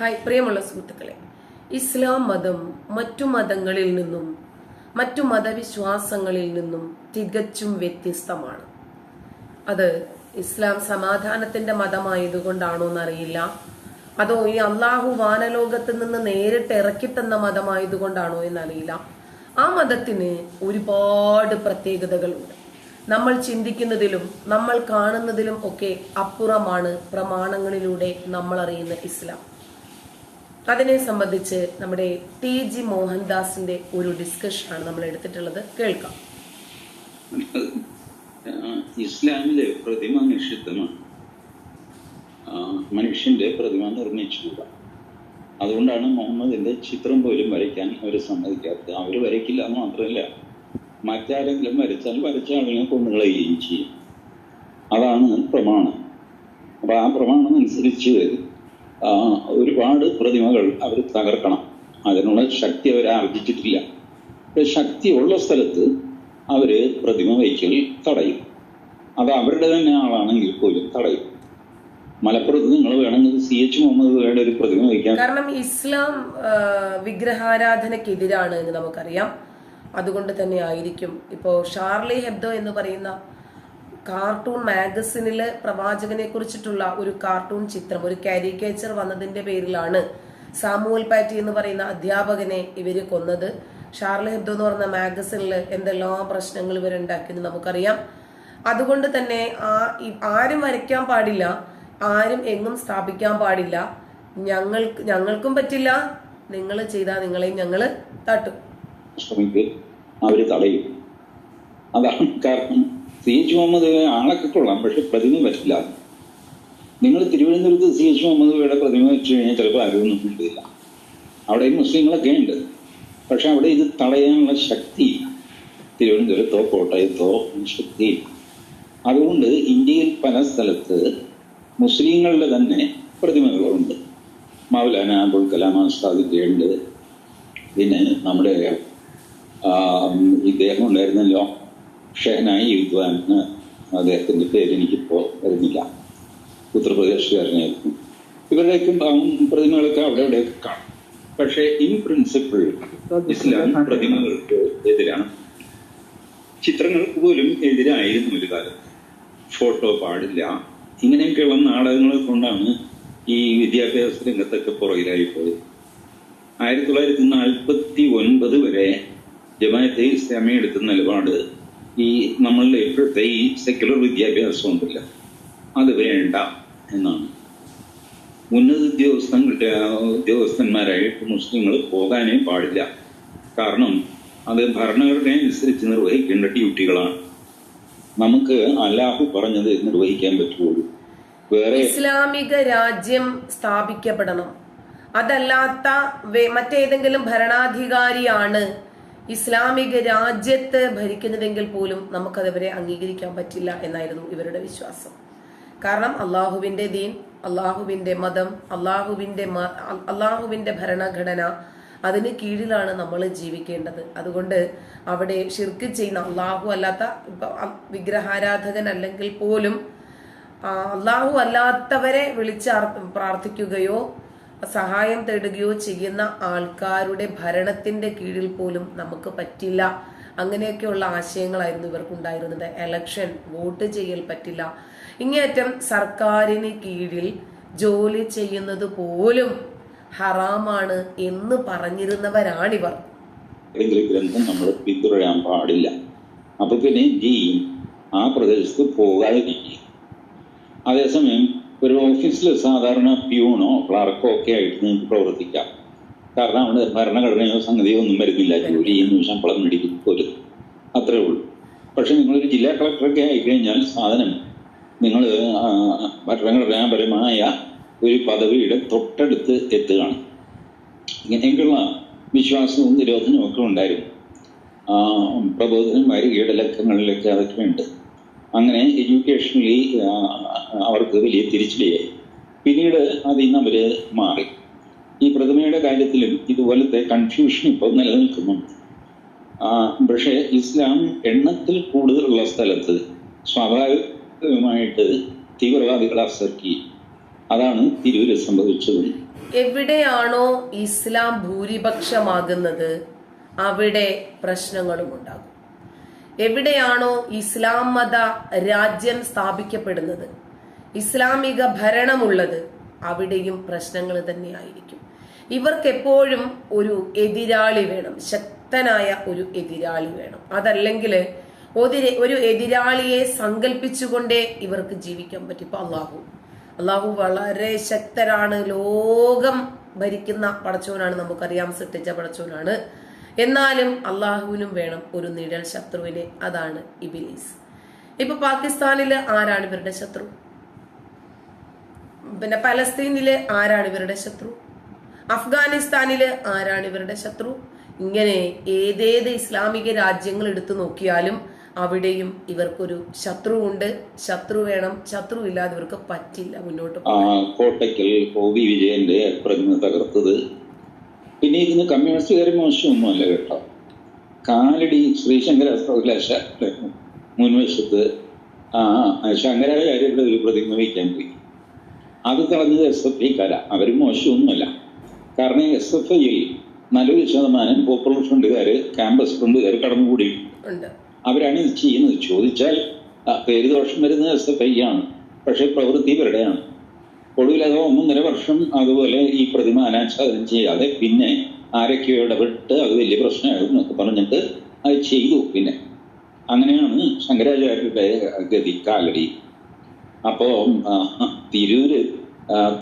Hi പ്രിയമുള്ള സുഹൃത്തുക്കളെ ഇസ്ലാം മതം മറ്റു മതങ്ങളിൽ നിന്നും മറ്റു മതവിശ്വാസങ്ങളിൽ നിന്നും തികച്ചും വ്യത്യസ്തമാണ്. അത് ഇസ്ലാം സമാധാനത്തിന്റെ മതമായതുകൊണ്ടാണോ എന്നറിയില്ല. അതോ ഈ അള്ളാഹു വാനലോകത്ത് നിന്ന് നേരിട്ട് ഇറക്കിത്തന്ന മതമായതുകൊണ്ടാണോ എന്നറിയില്ല. ആ മതത്തിന് ഒരുപാട് പ്രത്യേകതകളുണ്ട്. നമ്മൾ ചിന്തിക്കുന്നതിലും നമ്മൾ കാണുന്നതിലും ഒക്കെ അപ്പുറമാണ് പ്രമാണങ്ങളിലൂടെ നമ്മൾ അറിയുന്ന ഇസ്ലാം. അതിനെ സംബന്ധിച്ച് നമ്മുടെ ടി ജി മോഹൻദാസിന്റെ ഒരു ഡിസ്കഷൻ ആണ് നമ്മൾ എടുത്തിട്ടുള്ളത്. കേൾക്കാം. ഇസ്ലാമിലെ പ്രതിമ നിഷിദ്ധമാണ്. മനുഷ്യന്റെ പ്രതിമ നിർമ്മിച്ചുകൂടാ. അതുകൊണ്ടാണ് മുഹമ്മദിന്റെ ചിത്രം പോലും വരയ്ക്കാൻ അവർ സമ്മതിക്കാത്തത്. അവർ വരയ്ക്കില്ല എന്ന് മാത്രമല്ല മറ്റാരെങ്കിലും വരച്ചാൽ വരച്ച ആളിനെ കൊന്നുകളയുകയും ചെയ്യും. അതാണ് പ്രമാണം. അപ്പൊ ആ പ്രമാണം അനുസരിച്ച് ഒരുപാട് പ്രതിമകൾ അവർ തകർക്കണം. അതിനുള്ള ശക്തി അവർ ആർജിച്ചിട്ടില്ല. ശക്തി ശക്തിയുള്ള സ്ഥലത്ത് അവർ പ്രതിമ വയ്ക്കൽ തടയും. അത് അവരുടെ തന്നെ ആളാണെങ്കിൽ പോലും തടയും. മലപ്പുറത്ത് നിങ്ങൾ വേണമെങ്കിൽ സി എച്ച് മുഹമ്മദ് വേണ്ട ഒരു പ്രതിമ വയ്ക്കാം കാരണം ഇസ്ലാം വിഗ്രഹാരാധനക്കെതിരാണ് എന്ന് നമുക്കറിയാം. അതുകൊണ്ട് തന്നെ ആയിരിക്കും. ഇപ്പോ ഷാർലി ഹെബ്ദോ എന്ന് പറയുന്ന കാർട്ടൂൺ മാഗസിനിലെ പ്രവാചകനെ കുറിച്ചിട്ടുള്ള ഒരു കാർട്ടൂൺ ചിത്രം ഒരു കാരിക്കേച്ചർ വന്നതിന്റെ പേരിലാണ് സാമുവൽ പാറ്റി എന്ന് പറയുന്ന അധ്യാപകനെ ഇവർ കൊന്നത്. ഷാർലി ഹെബ്ദോ എന്ന് പറഞ്ഞ മാഗസിനിൽ എന്തെല്ലാം പ്രശ്നങ്ങൾ ഇവരുണ്ടാക്കിയെന്ന് നമുക്കറിയാം. അതുകൊണ്ട് തന്നെ ആ ആരും വരയ്ക്കാൻ പാടില്ല ആരും എങ്ങും സ്ഥാപിക്കാൻ പാടില്ല. ഞങ്ങൾ ഞങ്ങൾക്കും പറ്റില്ല. നിങ്ങൾ ചെയ്താൽ നിങ്ങളെയും ഞങ്ങൾ തട്ടും. അവർ തടയും. സി എച്ച് മുഹമ്മദ് ആളൊക്കെ കൊള്ളാം പക്ഷെ പ്രതിമ പറ്റില്ല. നിങ്ങൾ തിരുവനന്തപുരത്ത് സി എച്ച് മുഹമ്മദ് പ്രതിമ വെച്ച് കഴിഞ്ഞാൽ ചിലപ്പോൾ ആരോഗ്യം കിട്ടില്ല അവിടെ മുസ്ലിങ്ങളൊക്കെ ഉണ്ട്. പക്ഷെ അവിടെ ഇത് തടയാനുള്ള ശക്തി തിരുവനന്തപുരത്തോ കോട്ടയത്തോ ശക്തിയില്ല അതുകൊണ്ട് ഇന്ത്യയിൽ പല സ്ഥലത്ത് മുസ്ലിങ്ങളുടെ തന്നെ പ്രതിമകളുണ്ട്. മൗലാന അബുൽ കലാം ആസാദിന്റെ ഉണ്ട് പിന്നെ നമ്മുടെ ഇദ്ദേഹം ഉണ്ടായിരുന്നല്ലോ. ഷെഹനായി യുദ്വാൻ എന്ന് അദ്ദേഹത്തിന്റെ പേര് എനിക്കിപ്പോ വരുന്നില്ല ഉത്തർപ്രദേശുകാരനായിരുന്നു. ഇവരുടെയൊക്കെ പ്രതിമകളൊക്കെ അവിടെ ഇവിടെയൊക്കെ കാണും. പക്ഷേ ഇൻ പ്രിൻസിപ്പിൾ ഇസ്ലാം പ്രതിമകൾക്ക് എതിരാണ്. ചിത്രങ്ങൾക്ക് പോലും എതിരായിരുന്നു ഒരു കാലത്ത്. ഫോട്ടോ പാടില്ല. ഇങ്ങനെയൊക്കെയുള്ള നാടകങ്ങളെ കൊണ്ടാണ് ഈ വിദ്യാഭ്യാസ രംഗത്തൊക്കെ പുറകിലായി പോയത്. ആയിരത്തി തൊള്ളായിരത്തി നാൽപ്പത്തി ഒൻപത് വരെ ജമാഅത്തെ ഇസ്ലാമി എടുത്ത നിലപാട് ഈ നമ്മളുടെ ഇപ്പോഴത്തെ ഈ സെക്യുലർ വിദ്യാഭ്യാസം ഉണ്ടല്ല അത് വേണ്ട എന്നാണ്. ഉന്നത ഉദ്യോഗസ്ഥൻ ഉദ്യോഗസ്ഥന്മാരായിട്ട് മുസ്ലിങ്ങൾ പോകാനേ പാടില്ല. കാരണം അത് ഭരണഘടന അനുസരിച്ച് നിർവഹിക്കേണ്ട ഡ്യൂട്ടികളാണ്. നമുക്ക് അല്ലാഹു പറഞ്ഞത് നിർവഹിക്കാൻ പറ്റുള്ളൂ വേറെ ഇസ്ലാമിക രാജ്യം സ്ഥാപിക്കപ്പെടണം. അതല്ലാത്ത മറ്റേതെങ്കിലും ഭരണാധികാരിയാണ് ഇസ്ലാമിക രാജ്യത്ത് ഭരിക്കുന്നുവെങ്കിൽ പോലും നമുക്കതവരെ അംഗീകരിക്കാൻ പറ്റില്ല എന്നായിരുന്നു ഇവരുടെ വിശ്വാസം. കാരണം അള്ളാഹുവിന്റെ ദീൻ അള്ളാഹുവിന്റെ മതം അള്ളാഹുവിന്റെ അള്ളാഹുവിന്റെ ഭരണഘടന അതിന് കീഴിലാണ് നമ്മൾ ജീവിക്കേണ്ടത്. അതുകൊണ്ട് അവിടെ ഷിർക്ക് ചെയ്യുന്ന അള്ളാഹു അല്ലാത്ത വിഗ്രഹാരാധകൻ അല്ലെങ്കിൽ പോലും അള്ളാഹു അല്ലാത്തവരെ വിളിച്ച് പ്രാർത്ഥിക്കുകയോ സഹായം തേടുകയോ ചെയ്യുന്ന ആൾക്കാരുടെ ഭരണത്തിന്റെ കീഴിൽ പോലും നമുക്ക് പറ്റില്ല. അങ്ങനെയൊക്കെയുള്ള ആശയങ്ങളായിരുന്നു ഇവർക്കുണ്ടായിരുന്നത്. എലക്ഷൻ വോട്ട് ചെയ്യൽ പറ്റില്ല. ഇങ്ങേറ്റം സർക്കാരിന് കീഴിൽ ജോലി ചെയ്യുന്നത് പോലും ഹറാമാണ് എന്ന് പറഞ്ഞിരുന്നവരാണിവർ. ഗ്രന്ഥം നമ്മൾ പിന്തുടരാൻ പാടില്ല. അപ്പൊ പിന്നെ എന്ത് ആ പ്രദേശത്ത് പോകാതിരിക്കുക. അതേസമയം ഒരു ഓഫീസിൽ സാധാരണ പ്യൂണോ ക്ലാർക്കോ ഒക്കെ ആയിട്ട് നിങ്ങൾക്ക് പ്രവർത്തിക്കാം. കാരണം അവിടെ ഭരണഘടനയോ സംഗതിയോ ഒന്നും വരുന്നില്ല. ജോലി ചെയ്യുന്ന ശമ്പളം മേടിക്കും പോലും. അത്രേ ഉള്ളൂ. പക്ഷെ നിങ്ങളൊരു ജില്ലാ കളക്ടറൊക്കെ ആയിക്കഴിഞ്ഞാൽ സാധനം നിങ്ങൾ ഭരണഘടനാപരമായ ഒരു പദവിയുടെ തൊട്ടടുത്ത് എത്തുകയാണ്. ഇങ്ങനെയൊക്കെയുള്ള വിശ്വാസവും നിരോധനവും ഒക്കെ ഉണ്ടായിരുന്നു. ആ, പ്രബോധനന്മാർ ലക്കങ്ങളിലൊക്കെ അതൊക്കെ ഉണ്ട്. അങ്ങനെ എഡ്യൂക്കേഷണലി അവർക്ക് വലിയ തിരിച്ചടിയായി പിന്നീട് അതിൽ നിന്ന് അവർ മാറി. ഈ പ്രതിമയുടെ കാര്യത്തിലും ഇതുപോലത്തെ കൺഫ്യൂഷൻ ഇപ്പോൾ നിലനിൽക്കുന്നുണ്ട്. പക്ഷേ ഇസ്ലാം എണ്ണത്തിൽ കൂടുതലുള്ള സ്ഥലത്ത് സ്വാഭാവികമായിട്ട് തീവ്രവാദികളെ അസർക്കി അതാണ് തിരൂര് സംഭവിച്ചത്. എവിടെയാണോ ഇസ്ലാം ഭൂരിപക്ഷമാകുന്നത് അവിടെ പ്രശ്നങ്ങളും ഉണ്ടാകും എവിടെയാണോ ഇസ്ലാം മത രാജ്യം സ്ഥാപിക്കപ്പെടുന്നത്? ഇസ്ലാമിക ഭരണമുള്ളത് അവിടെയും പ്രശ്നങ്ങൾ തന്നെയായിരിക്കും. ഇവർക്ക് എപ്പോഴും ഒരു എതിരാളി വേണം ശക്തനായ ഒരു എതിരാളി വേണം. അതല്ലെങ്കിൽ ഒരു എതിരാളിയെ സങ്കല്പിച്ചുകൊണ്ടേ ഇവർക്ക് ജീവിക്കാൻ പറ്റും. ഇപ്പൊ അള്ളാഹു അള്ളാഹു വളരെ ശക്തരാണ്. ലോകം ഭരിക്കുന്ന പടച്ചോനാണ് നമുക്കറിയാം സൃഷ്ടിച്ച പടച്ചോനാണ്. എന്നാലും അള്ളാഹുവിനും വേണം ഒരു നിഴൽ ശത്രുവിനെ. അതാണ് ഇബിലീസ്. ഇപ്പൊ പാകിസ്ഥാനിൽ ആരാണ് ഇവരുടെ ശത്രു? പിന്നെ പലസ്തീനിൽ ആരാണ് ഇവരുടെ ശത്രു? അഫ്ഗാനിസ്ഥാനിൽ ആരാണ് ഇവരുടെ ശത്രു? ഇങ്ങനെ ഏതേത് ഇസ്ലാമിക രാജ്യങ്ങൾ എടുത്തു നോക്കിയാലും അവിടെയും ഇവർക്കൊരു ശത്രു ഉണ്ട്. ശത്രു വേണം ശത്രു ഇല്ലാതെ ഇവർക്ക് പറ്റില്ല മുന്നോട്ട് കോട്ടയ്ക്കൽ ഒ വിജയന്റെ പ്രതിമ തകർത്തത് പിന്നെ ഇതിന് കമ്മ്യൂണിസ്റ്റുകാർ മോശമൊന്നുമല്ല കേട്ടോ. കാലടി ശ്രീശങ്കര സർവകലാശ മുൻവശത്ത് ആ ശങ്കരാചാര്യരുടെ ഒരു പ്രതിമ വയ്ക്കാൻ പോയി. അത് കളഞ്ഞത് എസ് എഫ് ഐക്കാരാ അവരും മോശമൊന്നുമല്ല. കാരണം എസ് എഫ് ഐയിൽ നല്ലൊരു ശതമാനം പോപ്പുലർ ഫ്രണ്ടുകാർ ക്യാമ്പസ് ഫ്രണ്ടുകാർ കടന്നുകൂടി. അവരാണ് ഇത് ചെയ്യുന്നത്. ചോദിച്ചാൽ പേര് ദോഷം വരുന്നത് എസ് എഫ് ഐ ആണ് പക്ഷെ പ്രവൃത്തി ഇവരുടെയാണ്. ഒടുവിൽ അത് ഒന്നൊന്നര വർഷം അതുപോലെ ഈ പ്രതിമ അനാച്ഛാദനം ചെയ്യാതെ പിന്നെ ആരൊക്കെയോ ഇടപെട്ട് അത് വലിയ പ്രശ്നമാകും എന്നൊക്കെ പറഞ്ഞിട്ട് അത് ചെയ്തു പിന്നെ. അങ്ങനെയാണ് ശങ്കരാചാര്യരുടെ ഗതി കാലടി. അപ്പോ തിരൂര്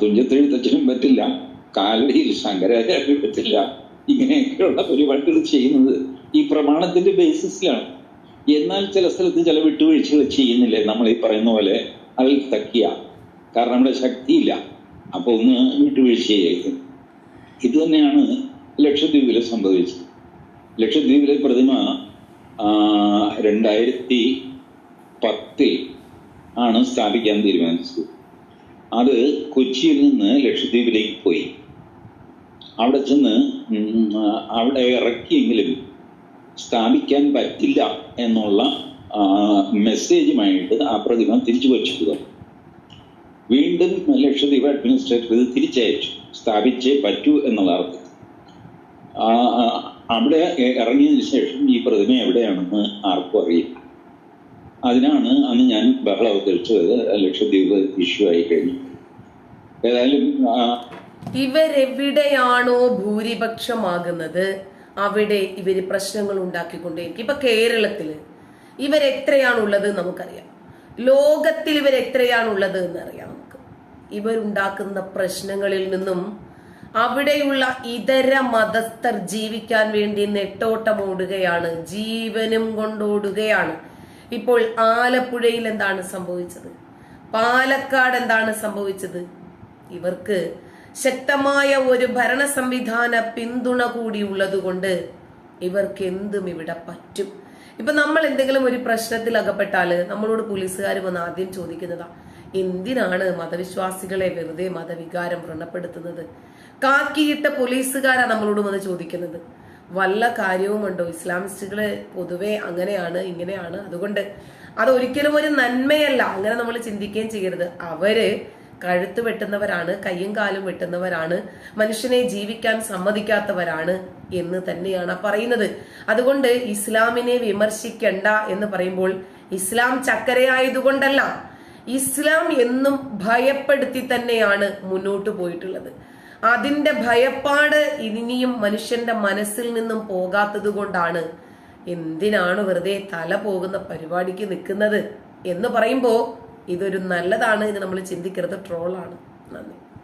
തുഞ്ചത്തെഴുത്തച്ഛനും പറ്റില്ല കാലടിയിൽ ശങ്കരാചാര്യ പറ്റില്ല. ഇങ്ങനെയൊക്കെയുള്ള പരിപാടികൾ ചെയ്യുന്നത് ഈ പ്രമാണത്തിന്റെ ബേസിസിലാണ് എന്നാൽ ചില സ്ഥലത്ത് ചില വിട്ടുവീഴ്ചകൾ ചെയ്യുന്നില്ലേ? നമ്മൾ ഈ പറയുന്ന പോലെ അതിൽ തക്കിയ കാരണം നമ്മുടെ ശക്തിയില്ല. അപ്പൊ ഒന്ന് വിട്ടുവീഴ്ച ചെയ്യും ഇത് തന്നെയാണ് ലക്ഷദ്വീപിൽ സംഭവിച്ചത്. ലക്ഷദ്വീപിലെ പ്രതിമ രണ്ടായിരത്തി പത്തിൽ ആണ് സ്ഥാപിക്കാൻ തീരുമാനിച്ചത്. അത് കൊച്ചിയിൽ നിന്ന് ലക്ഷദ്വീപിലേക്ക് പോയി. അവിടെ ചെന്ന് അവിടെ ഇറക്കിയെങ്കിലും സ്ഥാപിക്കാൻ പറ്റില്ല എന്നുള്ള മെസ്സേജുമായിട്ട് ആ പ്രതിമ തിരിച്ചു വച്ചിട്ടുക വീണ്ടും ലക്ഷദ്വീപ് അഡ്മിനിസ്ട്രേറ്റർ ഇത് തിരിച്ചയച്ചു. സ്ഥാപിച്ചേ പറ്റൂ എന്നുള്ള ആ, അവിടെ ഇറങ്ങിയതിന് ശേഷം ഈ പ്രതിമ എവിടെയാണെന്ന് ആർക്കും അറിയില്ല. അതിനാണ് അന്ന് ഞാൻ ബഹളം അവതരിച്ചത്. ലക്ഷദ്വീപ് ഇഷ്യൂ ആയി കഴിഞ്ഞു. ഏതായാലും ഇവരെവിടെയാണോ ഭൂരിപക്ഷമാകുന്നത് അവിടെ ഇവർ പ്രശ്നങ്ങൾ ഉണ്ടാക്കിക്കൊണ്ടേയിരിക്കും. ഇപ്പൊ കേരളത്തിൽ ഇവരെത്രയാണുള്ളത് നമുക്കറിയാം. ലോകത്തിൽ ഇവരെത്രയാണുള്ളത് എന്നറിയാം. ഇവരുണ്ടാക്കുന്ന പ്രശ്നങ്ങളിൽ നിന്നും അവിടെയുള്ള ഇതര മതസ്ഥർ ജീവിക്കാൻ വേണ്ടി നെട്ടോട്ടമോടുകയാണ് ജീവനും കൊണ്ടോടുകയാണ് ഇപ്പോൾ ആലപ്പുഴയിൽ എന്താണ് സംഭവിച്ചത്? പാലക്കാട് എന്താണ് സംഭവിച്ചത്? ഇവർക്ക് ശക്തമായ ഒരു ഭരണ സംവിധാന പിന്തുണ കൂടി ഉള്ളതുകൊണ്ട് ഇവർക്ക് എന്തും ഇവിടെ പറ്റും. ഇപ്പൊ നമ്മൾ എന്തെങ്കിലും ഒരു പ്രശ്നത്തിൽ അകപ്പെട്ടാൽ നമ്മളോട് പോലീസുകാർ വന്ന് ആദ്യം ചോദിക്കുന്നതാ എന്തിനാണ് മതവിശ്വാസികളെ വെറുതെ മതവികാരം വ്രണപ്പെടുത്തുന്നത്? കാക്കിയിട്ട പോലീസുകാരാ നമ്മളോട് വന്ന് ചോദിക്കുന്നത്. വല്ല കാര്യവുമുണ്ടോ ഇസ്ലാമിസ്റ്റുകൾ പൊതുവെ അങ്ങനെയാണ് ഇങ്ങനെയാണ്. അതുകൊണ്ട് അത് ഒരിക്കലും ഒരു നന്മയല്ല. അങ്ങനെ നമ്മൾ ചിന്തിക്കുകയും ചെയ്യരുത്. അവർ കഴുത്ത് വെട്ടുന്നവരാണ് കയ്യും കാലും വെട്ടുന്നവരാണ് മനുഷ്യനെ ജീവിക്കാൻ സമ്മതിക്കാത്തവരാണ് എന്ന് തന്നെയാണ് പറയുന്നത്. അതുകൊണ്ട് ഇസ്ലാമിനെ വിമർശിക്കണ്ട എന്ന് പറയുമ്പോൾ ഇസ്ലാം ചക്കരയായതുകൊണ്ടല്ല. ഇസ്ലാം എന്നും ഭയപ്പെടുത്തി തന്നെയാണ് മുന്നോട്ട് പോയിട്ടുള്ളത്. അതിന്റെ ഭയപ്പാട് ഇനിയും മനുഷ്യന്റെ മനസ്സിൽ നിന്നും പോകാത്തത് കൊണ്ടാണ് എന്തിനാണ് വെറുതെ തല പോകുന്ന പരിപാടിക്ക് നിൽക്കുന്നത് എന്ന് പറയുമ്പോൾ ഇതൊരു നല്ലതാണ് ഇത് നമ്മൾ ചിന്തിക്കരുത്. ട്രോളാണ്. നന്ദി.